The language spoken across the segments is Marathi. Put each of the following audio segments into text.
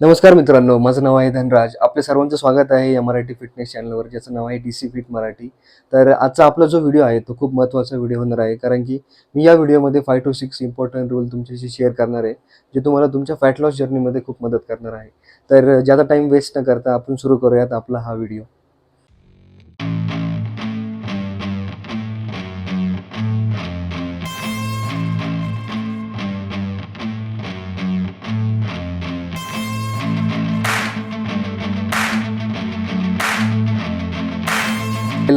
नमस्कार मित्रांनो माझं नाव आहे धनराज. आपल्या सर्वांचं स्वागत आहे या मराठी फिटनेस चॅनलवर ज्याचं नाव आहे डी सी फिट मराठी. तर आजचा आपला जो व्हिडिओ आहे तो खूप महत्त्वाचा व्हिडिओ होणार आहे कारण की मी या व्हिडिओमध्ये five to six important rule तुमच्याशी शेअर करणार आहे जे तुम्हाला तुमच्या फॅट लॉस जर्नीमध्ये खूप मदत करणार आहे. तर ज्यादा टाईम वेस्ट न करता आपण सुरू करूयात आपला हा व्हिडिओ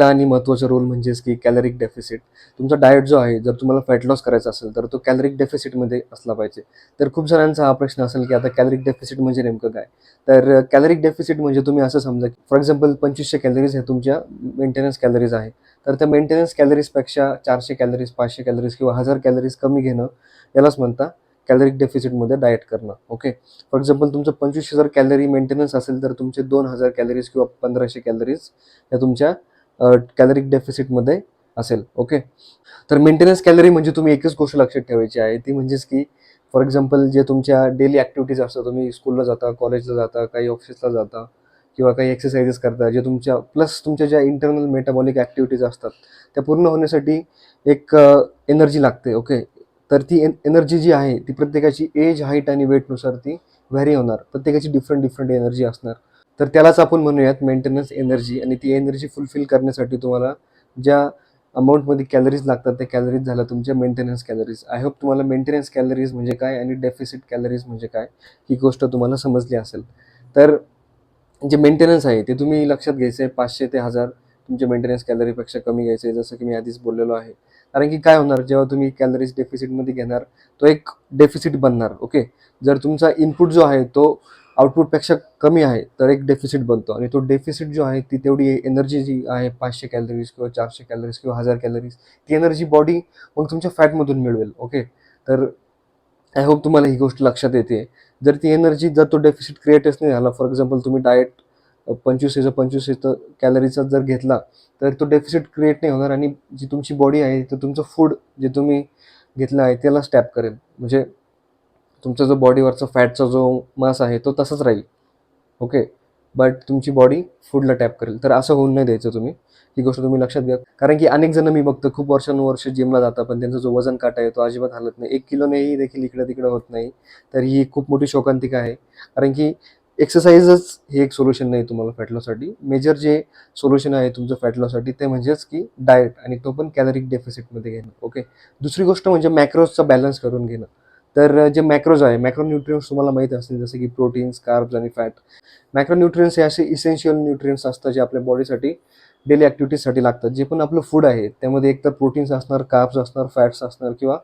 पहिला आणि महत्त्वाचा रोल म्हणजेच की कॅलरिक डेफिसिट तुमचा डाएट जो आहे जर तुम्हाला फॅट लॉस करायचा असेल तर तो कॅलरिक डेफिसिटमध्ये असला पाहिजे. तर खूप जणांचा हा प्रश्न असेल की आता कॅलरिक डेफिसिट म्हणजे नेमकं काय? तर कॅलरिक डेफिसिट म्हणजे तुम्ही असं समजा की फॉर एक्झाम्पल पंचवीसशे कॅलरीज हे तुमच्या मेंटेनन्स कॅलरीज आहे. तर त्या मेंटेनन्स कॅलरीजपेक्षा चारशे कॅलरीज पाचशे कॅलरीज किंवा हजार कॅलरीज कमी घेणं यालाच म्हणता कॅलरिक डेफिसिटमध्ये डाएट करणं. ओके फॉर एक्झाम्पल तुमचं पंचवीस हजार कॅलरी मेंटेनन्स असेल तर तुमचे दोन हजार कॅलरीज किंवा पंधराशे कॅलरीज या तुमच्या कॅलरिक डेफिसिटमध्ये असेल ओके तर मेंटेनन्स कॅलरी म्हणजे तुम्ही एकच गोष्ट लक्षात ठेवायची आहे ती म्हणजेच की फॉर एक्झाम्पल जे तुमच्या डेली ॲक्टिव्हिटीज असतात तुम्ही स्कूलला जाता कॉलेजला जाता काही ऑफिसला जाता किंवा काही एक्सरसाइजेस करता जे तुमच्या प्लस तुमच्या ज्या इंटरनल मेटाबॉलिक ॲक्टिव्हिटीज असतात त्या पूर्ण होण्यासाठी एक एनर्जी लागते ओके तर ती एन एनर्जी जी आहे ती प्रत्येकाची एज हाईट आणि वेटनुसार ती व्हॅरी होणार प्रत्येकाची डिफरंट डिफरंट एनर्जी असणार. तर त्यालाच आपण म्हणूयात मेंटेनन्स एनर्जी आणि ती एनर्जी फुलफिल करण्यासाठी तुम्हाला ज्या अमाऊंटमध्ये कॅलरीज लागतात त्या कॅलरीज झाल्या तुमच्या मेंटेनन्स कॅलरीज आय होप तुम्हाला मेंटेनन्स कॅलरीज म्हणजे काय आणि डेफिसिट कॅलरीज म्हणजे काय ही गोष्ट तुम्हाला समजली असेल. तर जे मेंटेनन्स आहे ते तुम्ही लक्षात घ्यायचं आहे पाचशे ते हजार तुमच्या मेंटेनन्स कॅलरीपेक्षा कमी घ्यायचं आहे जसं की मी आधीच बोललेलो आहे. कारण की काय होणार जेव्हा तुम्ही कॅलरीज डेफिसिटमध्ये घेणार तो एक डेफिसिट बनणार ओके जर तुमचा इनपुट जो आहे तो आउटपुटपेक्षा कमी आहे तर एक डेफिसिट बनतो. आणि तो डेफिसिट जो आहे ती तेवढी एनर्जी जी आहे पाचशे कॅलरीज किंवा चारशे कॅलरीज किंवा हजार कॅलरीज ती एनर्जी बॉडी मग तुमच्या फॅटमधून मिळवेल ओके तर आय होप तुम्हाला ही गोष्ट लक्षात येते. जर ती एनर्जी जर तो डेफिसिट क्रिएटच नाही झाला फॉर एक्झाम्पल तुम्ही डाएट पंचवीसशेचं पंचवीसशेचं कॅलरीचा जर घेतला तर तो डेफिसिट क्रिएट नाही होणार. आणि जी तुमची बॉडी आहे तर तुमचं फूड जे तुम्ही घेतलं आहे त्याला स्टॅप करेल. म्हणजे तुमचा जो बॉडीवरचा फॅटचा जो मास आहे तो तसाच राहील. ओके बट तुमची बॉडी फूडला टॅप करेल. तर असं होऊन नाही द्यायचं तुम्ही. ही गोष्ट तुम्ही लक्षात घ्या. कारण की अनेक जण मी बघतो खूप वर्षानुवर्ष जिमला जातात पण त्यांचा जो वजन काटा आहे तो अजिबात हलत नाही. एक किलोनेही देखील इकडं तिकडं होत नाही. तर ही खूप मोठी शोकांतिका आहे. कारण की एक्सरसाइजच हे एक सोल्युशन नाही तुम्हाला फॅट लॉससाठी मेजर जे सोल्युशन आहे तुमचं फॅट लॉससाठी ते म्हणजेच की डाएट आणि तो पण कॅलरिक डेफिसिटमध्ये घेणं. ओके दुसरी गोष्ट म्हणजे मॅक्रोजचा बॅलन्स करून घेणं. तर जे मॅक्रोज आहे मॅक्रोन्यूट्रियन्स तुम्हाला माहीत असतील जसं की प्रोटीन्स कार्ब्स आणि फॅट मॅक्रो न्यूट्रियन्स हे असे इसेन्शियल न्यूट्रियन्स असतात जे आपल्या बॉडीसाठी डेली ॲक्टिव्हिटीजसाठी लागतात. जे पण आपलं फूड आहे त्यामध्ये एकतर प्रोटीन्स असणार कार्ब्स असणार फॅट्स असणार किंवा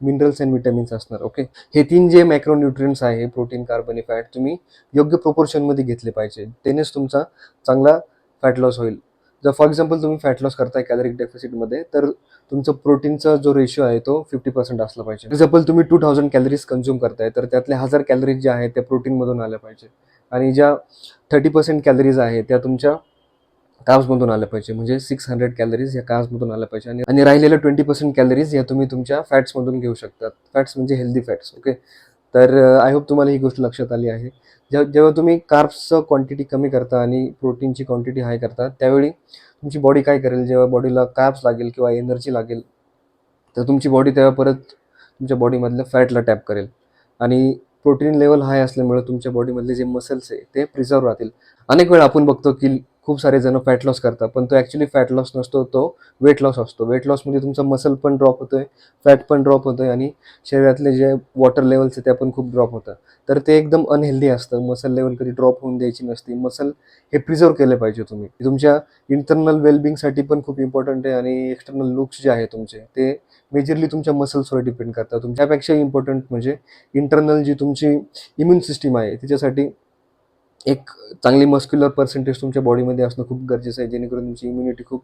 मिनरल्स अँड विटॅमिन्स असणार ओके हे तीन जे मॅक्रो न्यूट्रियन्स आहे प्रोटीन कार्ब आणि फॅट तुम्ही योग्य प्रोपोर्शनमध्ये घेतले पाहिजे. त्यानेच तुमचा चांगला फॅट लॉस होईल. जर फॉर एक्झाम्पल तुम्ही फॅट लॉस करताय कॅलरिक डेफिसिटमध्ये तर तुमचं प्रोटीनचा जो रेशिओ आहे तो फिफ्टी पर्सेंट असला पाहिजे. एक्झाम्पल तुम्ही टू थाउजंड कॅलरीज कन्झ्युम करताय तर त्यातल्या हजार कॅलरीज ज्या आहेत त्या प्रोटीनमधून आल्या पाहिजे. आणि ज्या थर्टी पर्सेंट कॅलरीज आहेत त्या तुमच्या कार्ब्समधून आल्या पाहिजे. म्हणजे सिक्स हंड्रेड कॅलरीज या कार्ब्समधून आल्या पाहिजे. आणि आणि राहिलेल्या ट्वेंटी पर्सेंट कॅलरीज या तुम्ही तुमच्या फॅट्समधून घेऊ शकतात. फॅट्स म्हणजे हेल्दी फॅट्स ओके तर आय होप तुम्हाला ही गोष्ट लक्षात आली आहे. जेव्हा जेव्हा तुम्ही कार्ब्सचं क्वांटिटी कमी करता आणि प्रोटीनची क्वांटिटी हाय करता त्यावेळी तुमची बॉडी काय करेल? जेव्हा बॉडीला कार्ब्स लागेल किंवा एनर्जी लागेल तर तुमची बॉडी तेव्हा परत तुमच्या बॉडीमधल्या फॅटला टॅप करेल. आणि प्रोटीन लेवल हाय असल्यामुळे तुमच्या बॉडीमधले जे मसल्स आहे ते प्रिझर्व राहतील. अनेक वेळा आपण बघतो की खूप सारे जण फॅट लॉस करतात. पण तो ॲक्च्युली फॅट लॉस नसतो तो वेट लॉस असतो. वेट लॉसमध्ये तुमचा मसल पण ड्रॉप होतोय फॅट पण ड्रॉप होतोय आणि शरीरातले जे वॉटर लेवल्स आहे त्या पण खूप ड्रॉप होतात. तर ते एकदम अनहेल्दी असतं. मसल लेवल कधी ड्रॉप होऊन द्यायची नसते. मसल हे प्रिझर्व केले पाहिजे तुम्ही. तुमच्या इंटरनल वेलबिंगसाठी पण खूप इम्पॉर्टंट आहे आणि एक्सटर्नल लुक्स जे आहे तुमचे ते मेजरली तुमच्या मसल्सवर डिपेंड करतात. तुमच्यापेक्षा इम्पॉर्टंट म्हणजे इंटरनल जी तुमची इम्युन सिस्टीम आहे तिच्यासाठी एक चांगली मस्क्युलर पर्सेंटेज तुमच्या बॉडीमध्ये असणं खूप गरजेचं आहे जेणेकरून तुमची इम्युनिटी खूप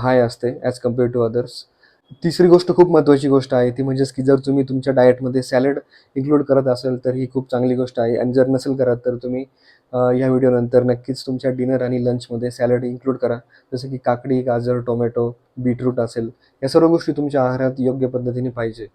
हाय असते ॲज कंपेअर टू अदर्स तिसरी गोष्ट खूप महत्त्वाची गोष्ट आहे ती म्हणजेच की जर तुम्ही तुमच्या डाएटमध्ये सॅलड इन्क्लूड करत असाल तर ही खूप चांगली गोष्ट आहे. आणि जर नसेल करत तर तुम्ही या व्हिडिओनंतर नक्कीच तुमच्या डिनर आणि लंचमध्ये सॅलड इन्क्लूड करा. जसं की काकडी गाजर टोमॅटो बीटरूट असेल या सर्व गोष्टी तुमच्या आहारात योग्य पद्धतीने पाहिजे.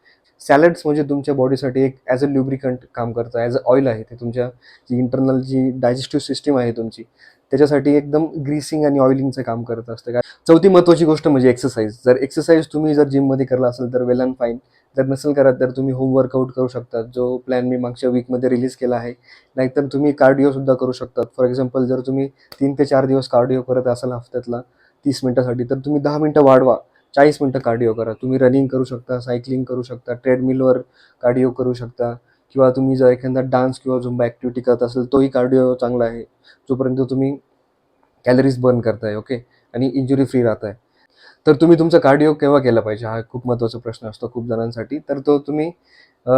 सॅलड्स म्हणजे तुमच्या बॉडीसाठी एक ॲज अ ल्युब्रिकंट काम करतं. ॲज अ ऑइल आहे ते तुमच्या जी इंटरनल जी डायजेस्टिव्ह सिस्टीम आहे तुमची त्याच्यासाठी एकदम ग्रीसिंग आणि ऑइलिंगचं काम करत असतं. का चौथी महत्त्वाची गोष्ट म्हणजे एक्सरसाइज जर एक्सरसाइज तुम्ही जर जिममध्ये करला असेल तर वेल अँड फाईन जर नसेल करत तर तुम्ही होम वर्कआउट करू शकता जो प्लॅन मी मागच्या वीकमध्ये रिलीज केला आहे नाहीतर तुम्ही कार्डिओसुद्धा करू शकतात. फॉर एक्झाम्पल जर तुम्ही तीन ते चार दिवस कार्डिओ करत असाल हफ्त्यातला तीस मिनटासाठी तर तुम्ही दहा मिनटं वाढवा. चाळीस मिनटं कार्डिओ करा. तुम्ही रनिंग करू शकता सायकलिंग करू शकता ट्रेडमिलवर कार्डिओ करू शकता किंवा तुम्ही जर एखादा डान्स किंवा झुंबा ॲक्टिव्हिटी करत असेल तोही कार्डिओ चांगला आहे जोपर्यंत तुम्ही कॅलरीज बर्न करताय ओके आणि इंजुरी फ्री राहताय. तर तुम्ही तुमचा कार्डिओ केव्हा केला पाहिजे? हा खूप महत्त्वाचा प्रश्न असतो खूप जणांसाठी. तर तो तुम्ही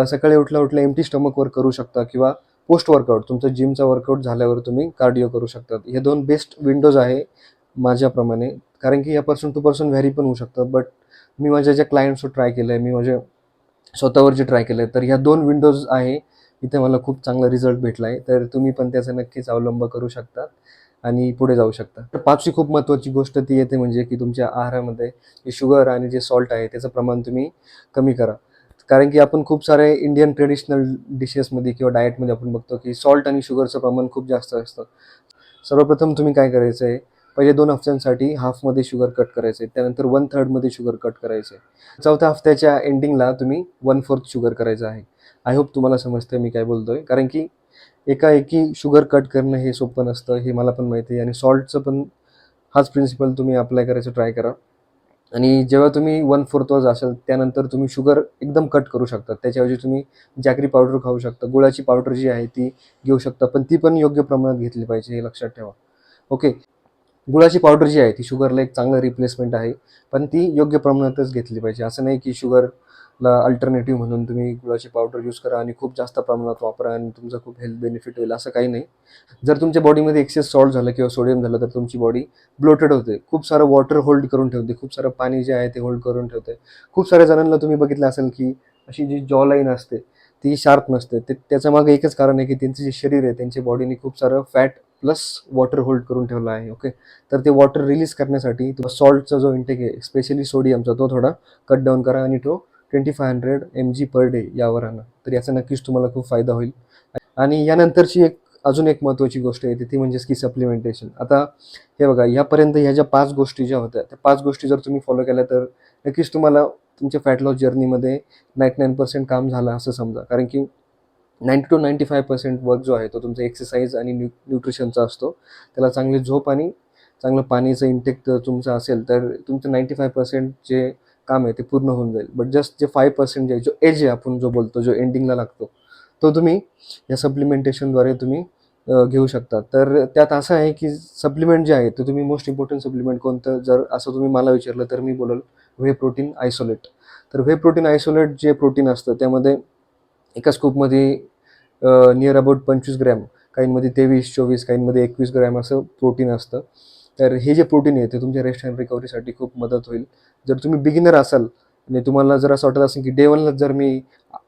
सकाळी उठल्या उठल्या एमटी स्टमकवर करू शकता किंवा पोस्ट वर्कआउट तुमचं जिमचा वर्कआउट झाल्यावर तुम्ही कार्डिओ करू शकतात हे दोन बेस्ट विंडोज आहे माझ्याप्रमाणे. कारण की या पर्सन टू पर्सन व्हॅरी पण होऊ शकतं. बट मी माझ्या ज्या क्लायंट्सवर ट्राय केलं आहे मी माझ्या स्वतःवर जे ट्राय केलं आहे तर ह्या दोन विंडोज आहे. इथे मला खूप चांगला रिझल्ट भेटला आहे तर तुम्ही पण त्याचा नक्कीच अवलंब करू शकता. आणि पुढे जाऊ शकता. तर पाचवी खूप महत्त्वाची गोष्ट ती येते म्हणजे की तुमच्या आहारामध्ये जे शुगर आणि जे सॉल्ट आहे त्याचं प्रमाण तुम्ही कमी करा. कारण की आपण खूप सारे इंडियन ट्रेडिशनल डिशेसमध्ये किंवा डाएटमध्ये आपण बघतो की सॉल्ट आणि शुगरचं प्रमाण खूप जास्त असतं. सर्वप्रथम तुम्ही काय करायचं आहे? पहिले दोन हफ्त्यांसाठी हाफमध्ये शुगर कट करायचं आहे. त्यानंतर वन थर्डमध्ये शुगर कट करायचं आहे. चौथ्या हफ्त्याच्या एंडिंगला तुम्ही वन फोर्थ शुगर करायचं आहे. आय होप तुम्हाला समजतं मी काय बोलतोय. कारण की एकाएकी शुगर कट करणं हे सोपं नसतं हे मला पण माहिती आहे. आणि सॉल्टचं पण हाच प्रिन्सिपल तुम्ही अप्लाय करायचं ट्राय करा. आणि जेव्हा तुम्ही वन फोर्थ वॉज असाल त्यानंतर तुम्ही शुगर एकदम कट करू शकता. त्याच्याऐवजी तुम्ही जॅकरी पावडर खाऊ शकता. गुळाची पावडर जी आहे ती घेऊ शकता. पण ती पण योग्य प्रमाणात घेतली पाहिजे हे लक्षात ठेवा. ओके गुळाची पावडर जी आहे ती शुगरला एक चांगलं रिप्लेसमेंट आहे. पण ती योग्य प्रमाणातच घेतली पाहिजे. असं नाही की शुगर ला अल्टरनेटिव्ह म्हणून तुम्ही गुळाची पावडर यूज करा आणि खूप जास्त प्रमाणात वापरा आणि तुमचं खूप हेल्थ बेनिफिट होईल असं काही नाही. जर तुमच्या बॉडीमध्ये एक्सेस सॉल्ट झालं किंवा सोडियम झालं तर तुमची बॉडी ब्लोटेड होते. खूप सारं वॉटर होल्ड करून ठेवते. खूप सारं पाणी जे आहे ते होल्ड करून ठेवते. खूप साऱ्या जणांना तुम्ही बघितलं असेल की अशी जी जॉ लाईन असते ती शार्प नसते. ते त्याच्यामागे एकच कारण आहे की त्यांचं जे शरीर आहे त्यांच्या बॉडीने खूप सारं फॅट प्लस वॉटर होल्ड करून ठेवलं आहे ओके तर ते वॉटर रिलीज करण्यासाठी सॉल्टचा जो इंटेक आहे स्पेशली सोडियमचा तो थोडा कट डाऊन करा आणि तो twenty five hundred M G per day यावर आणा. तर याचा नक्कीच तुम्हाला खूप फायदा होईल. आणि यानंतरची एक अजून एक महत्त्वाची गोष्ट येते ती म्हणजेच की सप्लिमेंटेशन आता हे बघा यापर्यंत ह्या ज्या पाच गोष्टी ज्या होत्या त्या पाच गोष्टी जर तुम्ही फॉलो केल्या तर नक्कीच तुम्हाला तुमच्या फॅट लॉस जर्नीमध्ये नाईन्टी नाईन पर्सेंट काम झालं असं समजा. कारण की ninety two ninety five percent work जो आहे तो तुमचा एक्सरसाइज आणि न्यू न्यूट्रिशनचा असतो. त्याला चांगली झोप आणि चांगलं पाणीचं इंटेक जर तुमचं असेल तर तुमचं नाईन्टी फाय पर्सेंट जे काम आहे ते पूर्ण होऊन जाईल. बट जस्ट जे फाय पर्सेंट जे जो एज आहे आपण जो बोलतो जो एंडिंगला लागतो तो तुम्ही या सप्लिमेंटेशनद्वारे तुम्ही घेऊ शकता. तर त्यात असं आहे की सप्लिमेंट जे आहे ते तुम्ही मोस्ट इम्पॉर्टंट सप्लिमेंट कोणतं? जर असं तुम्ही मला विचारलं तर मी बोलल व्हे प्रोटीन आयसोलेट तर व्हे प्रोटीन आयसोलेट जे प्रोटीन असतं त्यामध्ये एका स्कूपमध्ये नियर अबाउट पंचवीस ग्रॅम काहींमध्ये तेवीस चोवीस काहींमध्ये एकवीस ग्रॅम असं प्रोटीन असतं. तर हे जे प्रोटीन आहे ते तुमच्या रेस्ट अँड रिकव्हरीसाठी खूप मदत होईल. जर तुम्ही बिगिनर असाल आणि तुम्हाला जर असं वाटत असेल की डे वनलाच जर मी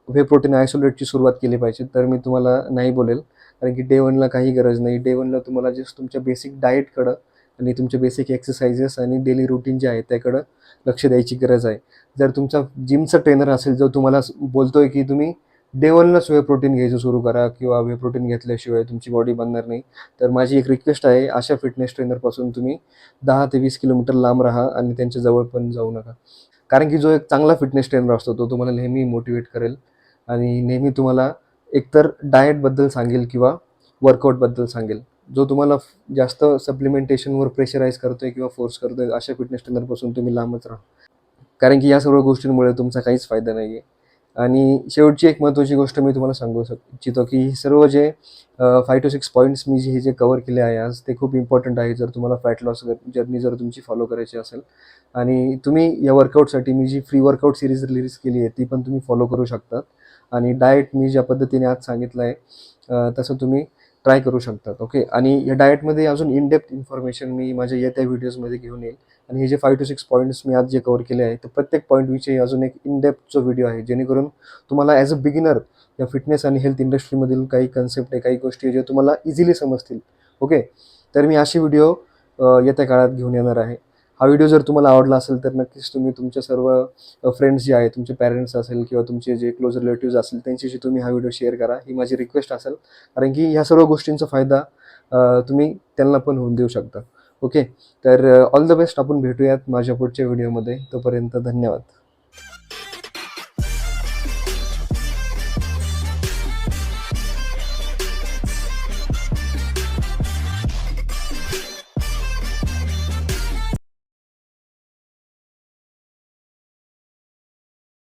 व्हे प्रोटीन आयसोलेटची सुरुवात केली पाहिजे तर मी तुम्हाला नाही बोलेल. कारण की डे वनला काही गरज नाही. डे वनला तुम्हाला जस्ट तुमच्या बेसिक डाएटकडं आणि तुमच्या बेसिक एक्सरसाइजेस आणि डेली रुटीन जे आहे त्याकडं लक्ष द्यायची गरज आहे. जर तुमचा जिमचा ट्रेनर असेल जो तुम्हाला बोलतो बोलतोय की तुम्ही डे वे प्रोटीन घ्यायचं सुरू करा किंवा वे प्रोटीन घेतल्याशिवाय तुमची बॉडी बनणार नाही. तर माझी एक रिक्वेस्ट आहे अशा फिटनेस ट्रेनरपासून तुम्ही दहा ते वीस किलोमीटर लांब राहा आणि त्यांच्या जवळ पण जाऊ नका. कारण की जो एक चांगला फिटनेस ट्रेनर असतो तो तुम्हाला नेहमी मोटिवेट करेल आणि नेहमी तुम्हाला एकतर डाएटबद्दल सांगेल किंवा वर्कआउटबद्दल सांगेल. जो तुम्हाला जास्त सप्लिमेंटेशनवर प्रेशराईज करतोय किंवा फोर्स करतोय अशा फिटनेस ट्रेनरपासून तुम्ही लांबच राहा. कारण की या सर्व गोष्टींमुळे तुमचा काहीच फायदा नाही आहे आणि शेवटची एक महत्त्वाची गोष्ट मी तुम्हाला सांगू शक इच्छितो की सर्व जे फाय टू सिक्स पॉईंट्स मी जे हे जे कवर केले आहे आज ते खूप इम्पॉर्टंट आहे. जर तुम्हाला फॅट लॉस जर्नी जर तुमची फॉलो करायची असेल आणि तुम्ही या वर्कआउटसाठी मी जी फ्री वर्कआउट सिरीज रिलीज केली आहे ती पण तुम्ही फॉलो करू शकतात. आणि डाएट मी ज्या पद्धतीने आज सांगितलं आहे तसं तुम्ही ट्राय करू शकतात. ओके आणि या डाएटमध्ये अजून इनडेप्थ इन्फॉर्मेशन मी माझ्या येत्या व्हिडिओजमध्ये घेऊन येईल. आणि हे जे फाईव्ह टू सिक्स पॉईंट्स मी आज जे कवर केले आहे तर प्रत्येक पॉईंटविषयी अजून एक इन व्हिडिओ आहे जेणेकरून तुम्हाला ॲज अ बिगिनर या फिटनेस आणि हेल्थ इंडस्ट्रीमधील काही कन्सेप्ट आहे काही गोष्टी आहे जे तुम्हाला इझिली समजतील. ओके तर मी अशी व्हिडिओ येत्या काळात घेऊन येणार आहे. हा व्हिडिओ जर तुम्हाला आवडला असेल तर नक्कीच तुम्ही तुमच्या सर्व फ्रेंड्स जे आहेत तुमचे पॅरेंट्स असेल किंवा तुमचे जे क्लोज रिलेटिव्ह असतील त्यांच्याशी तुम्ही हा व्हिडिओ शेअर करा. ही माझी रिक्वेस्ट असेल. कारण की ह्या सर्व गोष्टींचा फायदा तुम्ही त्यांना पण होऊन देऊ शकता. ओके तर ऑल द बेस्ट आपण भेटूयात माझ्या पुढच्या व्हिडिओमध्ये तोपर्यंत धन्यवाद.